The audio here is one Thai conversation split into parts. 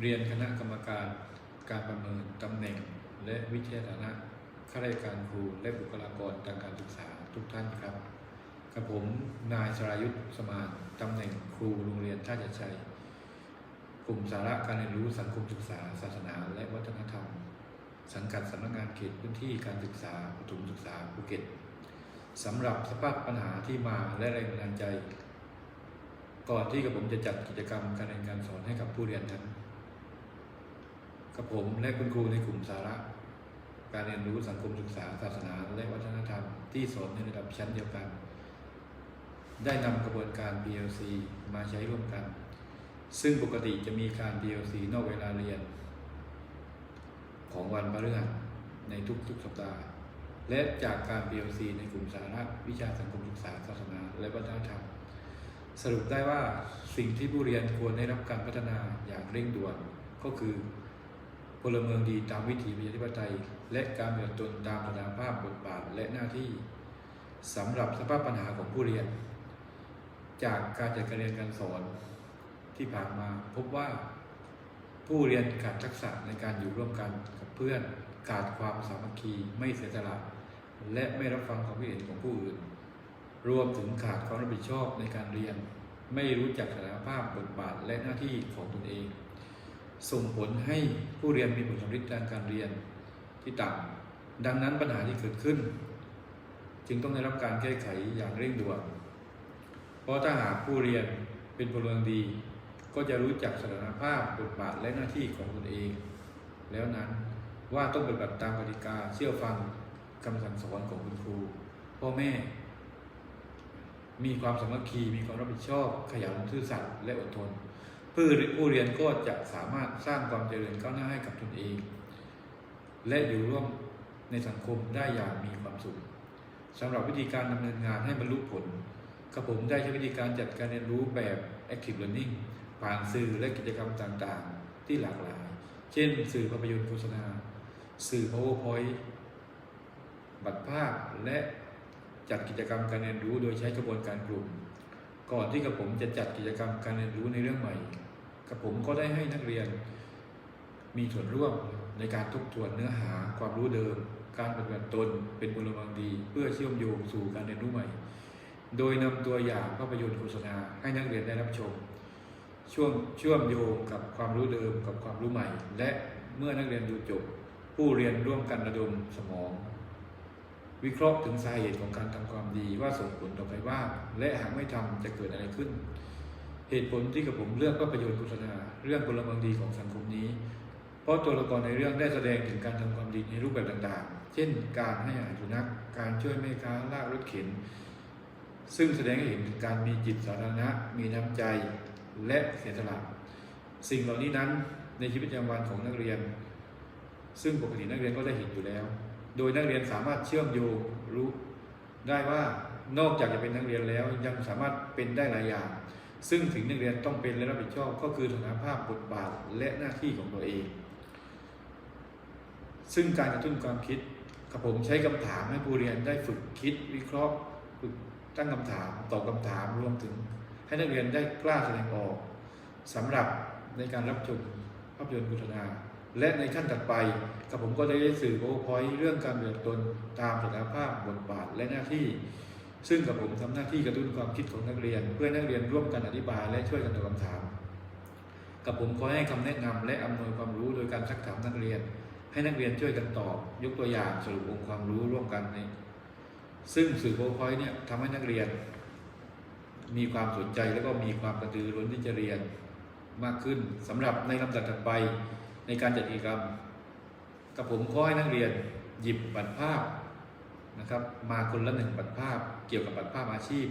เรียนคณะกรรมการการประเมินตำแหน่ง และวิทยาฐานะข้าราชการครูและบุคลากรทางการศึกษาทุกท่านครับกับผมนายสรายุทธสมานตำแหน่งครูโรงเรียนท่าจะชัยกลุ่มสาระการเรียนรู้สังคมศึกษา ศาสนา และวัฒนธรรม สังกัดสำนักงานเขตพื้นที่การศึกษาประถมศึกษาภูเก็ตสำหรับสภาพปัญหาที่มาและแรงบันดาลใจ ก่อนที่กับผมจะจัดกิจกรรมการเรียนการสอนให้กับผู้เรียนนั้น กับผมและคุณครูในกลุ่มสาระ การเรียนรู้สังคมศึกษาศาสนาและวัฒนธรรมที่สอนในระดับชั้นเดียวกัน ได้นำกระบวนการ PLC มาใช้ร่วมกัน ซึ่งปกติจะมีการ PLC นอกเวลาเรียน ของวันพฤหัสในทุกๆสัปดาห์ และจากการ PLC ในกลุ่มสาระวิชาสังคมศึกษาศาสนาและวัฒนธรรมสรุปได้ว่าสิ่งที่ผู้เรียนควรได้รับการพัฒนาอย่างเร่งด่วนก็คือ พลเมืองดีตามวิถีประชาธิปไตย และการปฏิบัติตนตามสถานภาพบทบาทและหน้าที่สำหรับสภาพปัญหาของผู้เรียน จากการจัดการเรียนการสอนที่ผ่านมาพบว่า ผู้เรียนขาดทักษะในการอยู่ร่วมกันกับเพื่อนขาดความสามัคคีไม่เสียสละและไม่รับฟังความคิดเห็นของผู้อื่น รวมถึงขาดความรับผิดชอบในการเรียน ไม่รู้จักสถานภาพบทบาทและหน้าที่ของตนเอง ส่งผลให้ผู้เรียนมีผลสำลิดทางการเรียนที่ต่ำดังนั้นปัญหาที่เกิดขึ้น จึงต้องได้รับการแก้ไขอย่างเร่งด่วน เพราะถ้าหากผู้เรียนเป็นพลเมืองดี ก็จะรู้จักสถานภาพบทบาทและหน้าที่ของตนเอง แล้วนั้นว่าต้องปฏิบัติตามกติกาเชื่อฟังคำสั่งสอนของคุณครู พ่อแม่ มีความสามัคคีมีความรับผิดชอบ ขยันซื่อสัตย์และอดทน ผู้ผู้เรียนก็จะสามารถสร้างความเจริญก้าวหน้าให้กับตนเอง และอยู่ร่วมในสังคมได้อย่างมีความสุขสำหรับวิธีการดำเนินงานให้บรรลุผลกระผมได้ใช้วิธีการจัดการเรียนรู้แบบ active learning ผ่านสื่อและกิจกรรมต่างๆ ที่หลากหลาย เช่น สื่อภาพยนตร์โฆษณา สื่อ powerpoint บัตรภาพและจัดกิจกรรมการเรียนรู้โดยใช้กระบวนการกลุ่ม ก่อนที่กระผมจะจัดกิจกรรมการเรียนรู้ในเรื่องใหม่ กระผมก็ได้ให้นักเรียนมีส่วนร่วมในการทบทวนเนื้อหาความรู้เดิม การปฏิบัติตนเป็นพลเมืองดี เพื่อเชื่อมโยงสู่การเรียนรู้ใหม่ โดยนำตัวอย่างภาพยนตร์โฆษณาให้นักเรียนได้รับชมช่วงเชื่อมโยงกับความรู้เดิมกับความรู้ใหม่ และเมื่อนักเรียนดูจบ ผู้เรียนร่วมกันระดมสมอง วิเคราะห์ถึงสาเหตุของการทำความดีว่าส่งผลต่อใครบ้างและหากไม่ทำจะเกิดอะไรขึ้น เหตุผลที่กับผมเลือกภาพยนตร์โฆษณาเรื่องพลเมืองดีของสังคมนี้ เพราะตัวละครในเรื่องได้แสดงถึงการทำความดีในรูปแบบต่างๆ เช่น การให้อาหารสุนัข การช่วยแม่ค้าลากรถเข็น ซึ่งแสดงให้เห็นถึงการมีจิตสาธารณะ มีน้ำใจและเสียสละ สิ่งเหล่านี้นั้นในชีวิตประจำวันของนักเรียน ซึ่งปกตินักเรียนก็ได้เห็นอยู่แล้ว โดยนักเรียนสามารถเชื่อมโยงรู้ได้ว่านอกจากจะเป็นนักเรียนแล้วยังสามารถเป็นได้หลายอย่าง ซึ่งสิ่งนักเรียนต้องเป็นและรับผิดชอบก็คือสถานภาพบทบาทและหน้าที่ของตัวเอง ซึ่งการกระตุ้นความคิดกับผมใช้คำถามให้ผู้เรียนได้ฝึกคิดวิเคราะห์ฝึกตั้งคำถามตอบคำถามรวมถึง ให้นักเรียนได้กล้าแสดงออกสำหรับในการรับชมภาพยนตร์โฆษณาและในขั้นถัดไปกับผมก็ได้สื่อ powerpoint เรื่องการเบือตนตามสถานภาพบทบาทและหน้าที่ ซึ่งกับผมทำหน้าที่กระตุ้นความคิดของนักเรียน เพื่อนักเรียนร่วมกันอธิบายและช่วยกันตอบคำถาม กับผมขอให้คำแนะนำและอำนวยความรู้โดยการซักถามนักเรียน ให้นักเรียนช่วยกันตอบ ยกตัวอย่างสรุปองค์ความรู้ร่วมกันในซึ่งสื่อ powerpoint เนี่ยทำให้นักเรียน มีความสนใจแล้วก็มีความกระตือรือร้นที่จะเรียนมากขึ้นสำหรับในลำดับถัดไปในการจัดกิจกรรม กับผมขอให้นักเรียนหยิบบัตรภาพ นะครับมาคนละหนึ่งบัตรภาพเกี่ยวกับบัตรภาพอาชีพ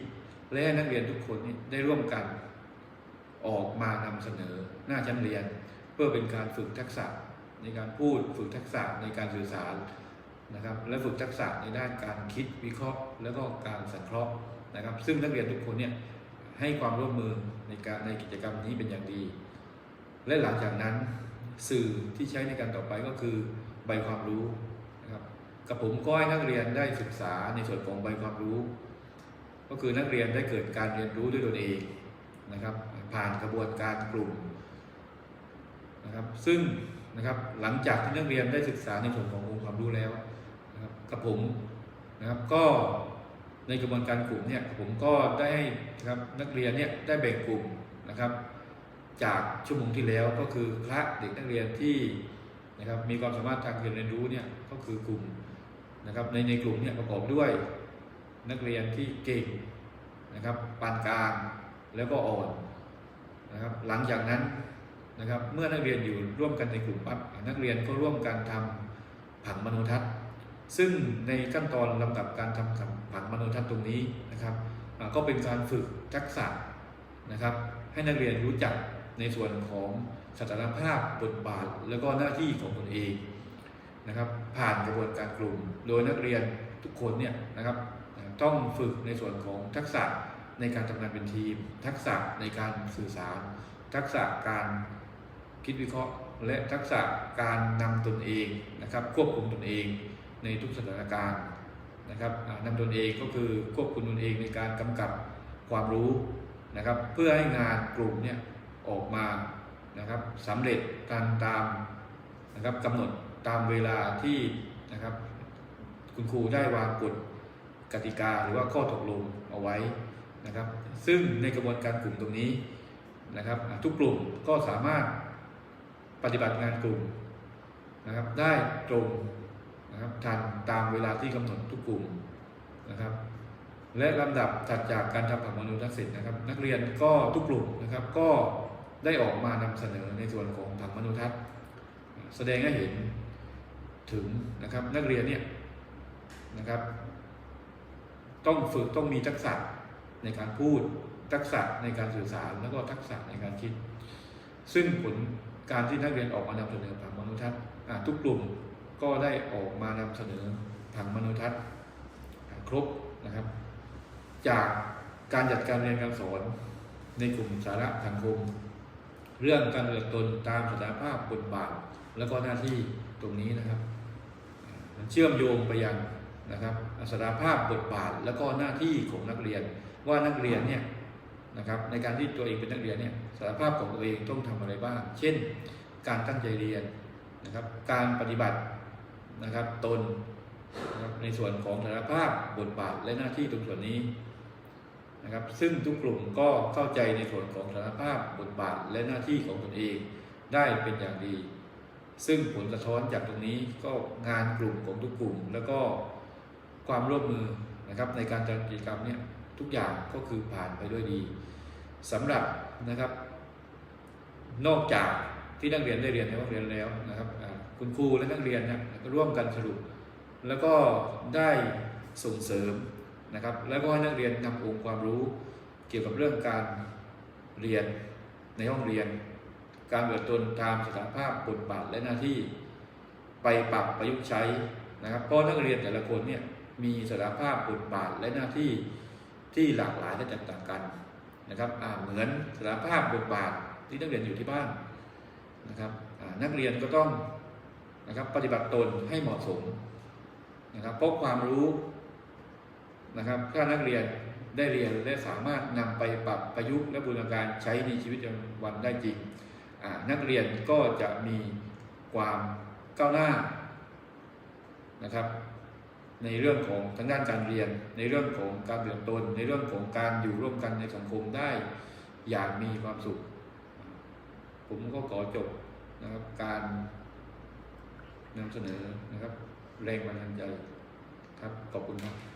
และนักเรียนทุกคนนี้ได้ร่วมกันออกมานำเสนอหน้าชั้นเรียน เพื่อเป็นการฝึกทักษะในการพูดฝึกทักษะในการสื่อสารนะครับ และฝึกทักษะในด้านการคิดวิเคราะห์ แล้วก็การสังเคราะห์นะครับ ซึ่งนักเรียนทุกคนเนี่ยให้ความร่วมมือในการในกิจกรรมนี้เป็นอย่างดี และหลังจากนั้นสื่อที่ใช้ในการต่อไปก็คือใบความรู้ กับผมก็ให้นักเรียนได้ศึกษาในส่วนของใบความรู้ ก็คือนักเรียนได้เกิดการเรียนรู้ด้วยตนเองนะครับ ผ่านกระบวนการกลุ่มนะครับ ซึ่งนะครับหลังจากที่นักเรียนได้ศึกษาในส่วนขององค์ความรู้แล้วนะครับกับผมนะครับก็ในกระบวนการกลุ่มเนี่ยผมก็ได้ให้นะครับนักเรียนเนี่ยได้แบ่งกลุ่มนะครับ จากชั่วโมงที่แล้วก็คือคละเด็กนักเรียนที่นะครับมีความสามารถทางการเรียนรู้เนี่ยก็คือกลุ่ม นะครับในในกลุ่มเนี่ยประกอบด้วยนักเรียนที่เก่งนะครับปานกลางแล้วก็อ่อนนะครับหลังจากนั้นนะครับเมื่อนักเรียนอยู่ร่วมกันในกลุ่มปั๊บนักเรียนก็ร่วมกันทำผังมโนทัศน์ ซึ่งในขั้นตอนลำดับการทำผังมโนทัศน์ตรงนี้นะครับก็เป็นการฝึกทักษะนะครับให้นักเรียนรู้จักในส่วนของสถานภาพบทบาท แล้วก็หน้าที่ของตนเอง นะครับผ่านกระบวนการกลุ่ม โดยนักเรียนทุกคนเนี่ยนะครับต้องฝึกในส่วนของทักษะในการทำงานเป็นทีม ทักษะในการสื่อสาร ทักษะการคิดวิเคราะห์ และทักษะการนำตนเองนะครับควบคุมตนเองในทุกสถานการณ์นะครับนำตนเองก็คือควบคุมตนเองในการกำกับความรู้นะครับ เพื่อให้งานกลุ่มเนี่ยออกมานะครับสำเร็จตามตามนะครับกำหนด ตามเวลาที่นะครับ คุณครูได้วางกฎกติกาหรือว่าข้อตกลงเอาไว้นะครับ ซึ่งในกระบวนการกลุ่มตรงนี้นะครับ ทุกกลุ่มก็สามารถปฏิบัติงานกลุ่มนะครับ ได้ตรงนะครับทันตามเวลาที่กำหนดทุกกลุ่มนะครับ และลำดับถัดจากการทำผังมนุษย์ทักษิณนะครับ นักเรียนก็ทุกกลุ่มนะครับก็ได้ออกมานำเสนอในส่วนของผังมนุษย์ทัศน์แสดงให้เห็น ถึงนะครับนักเรียนเนี่ยนะครับ ต้องฝึกต้องมีทักษะในการพูดทักษะในการสื่อสารแล้วก็ทักษะในการคิด ซึ่งผลการที่นักเรียนออกมานำเสนอผังมนุษย์ทัศน์อะทุกกลุ่มก็ได้ออกมานำเสนอผังมนุษย์ทัศน์ครบนะครับ จากการจัดการเรียนการสอนในกลุ่มสาระสังคม เรื่องการเลือกตนตามสถานภาพบทบาท แล้วก็หน้าที่ตรงนี้นะครับ เชื่อมโยงไปยังนะครับสถานภาพบทบาทแล้วก็หน้าที่ของนักเรียนว่านักเรียนเนี่ยนะครับในการที่ตัวเองเป็นนักเรียนเนี่ยสานภาพของตัวเองต้องทำอะไรบ้าง เช่น การตั้งใจเรียนนะครับการปฏิบัตินะครับตนนะครับในส่วนของสานภาพบทบาทและหน้าที่ตรงส่วนนี้นะครับซึ่งทุกกลุ่มก็เข้าใจในส่วนของสานภาพบทบาทและหน้าที่ของตนเองได้เป็นอย่างดี ซึ่งผลสะท้อนจากตรงนี้ก็งานกลุ่มของทุกกลุ่ม แล้วก็ความร่วมมือนะครับในการจัดกิจกรรมเนี่ยทุกอย่างก็คือผ่านไปด้วยดีสำหรับนะครับ นอกจากที่นักเรียนได้เรียนในห้องเรียนแล้วนะครับคุณครูและนักเรียนนะก็ร่วมกันสรุป แล้วก็ได้ส่งเสริมนะครับ แล้วก็ให้นักเรียนนำองค์ความรู้เกี่ยวกับเรื่องการเรียนในห้องเรียน การเบิดตนตามสถานภาพบทบาทและหน้าที่ไปปรับประยุกต์ใช้นะครับเพราะนักเรียนแต่ละคนเนี่ยมีสถานภาพบทบาทและหน้าที่ที่หลากหลายและแตกต่างกันนะครับเหมือนสถานภาพบทบาทที่นักเรียนอยู่ที่บ้านนะครับนักเรียนก็ต้องนะครับปฏิบัติตนให้เหมาะสมนะครับเพราะความรู้นะครับถ้านักเรียนได้เรียนและสามารถนำไปปรับประยุกต์และบูรณาการใช้ในชีวิตประจำวันได้จริง นักเรียนก็จะมีความก้าวหน้านะครับ ในเรื่องของทางด้านการเรียน ในเรื่องของการเรียนตน ในเรื่องของการอยู่ร่วมกันในสังคมได้อย่างมีความสุข ผมก็ขอจบนะครับการนำเสนอนะครับ แรงบันดาลใจครับขอบคุณครับ